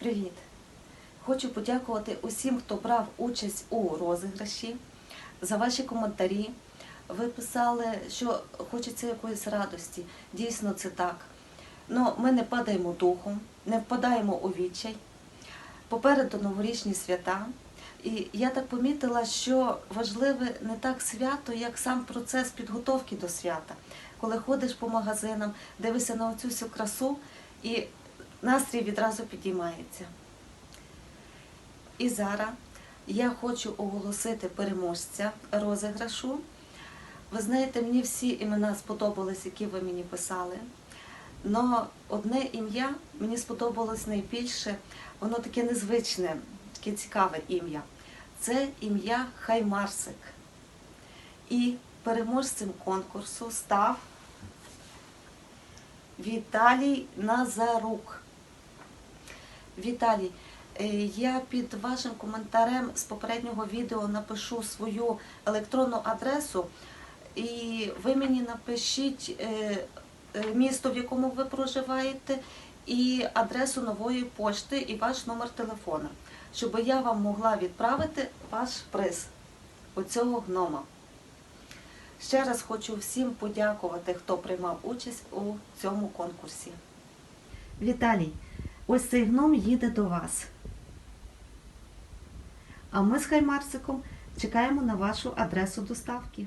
Привіт! Хочу подякувати усім, хто брав участь у розіграші, за ваші коментарі. Ви писали, що хочеться якоїсь радості. Дійсно, це так. Ну, ми не падаємо духом, не впадаємо у відчай. Попереду новорічні свята. І я так помітила, що важливе не так свято, як сам процес підготовки до свята. Коли ходиш по магазинам, дивишся на оцю всю красу, і настрій відразу підіймається. І зараз я хочу оголосити переможця розіграшу. Ви знаєте, мені всі імена сподобались, які ви мені писали. Но одне ім'я мені сподобалось найбільше, воно таке незвичне, таке цікаве ім'я. Це ім'я Хаймарсик. І переможцем конкурсу став Віталій Назарук. Віталій, е, я під вашим коментарем з попереднього відео напишу свою електронну адресу, і ви мені напишіть е, е, місто, в якому ви проживаєте, і адресу нової пошти, і ваш номер телефона, щоб я вам могла відправити ваш приз оцього гнома. Ще раз хочу всім подякувати, хто приймав участь у цьому конкурсі. Віталій, ось цей гном їде до вас. А ми з Хаймарсиком чекаємо на вашу адресу доставки.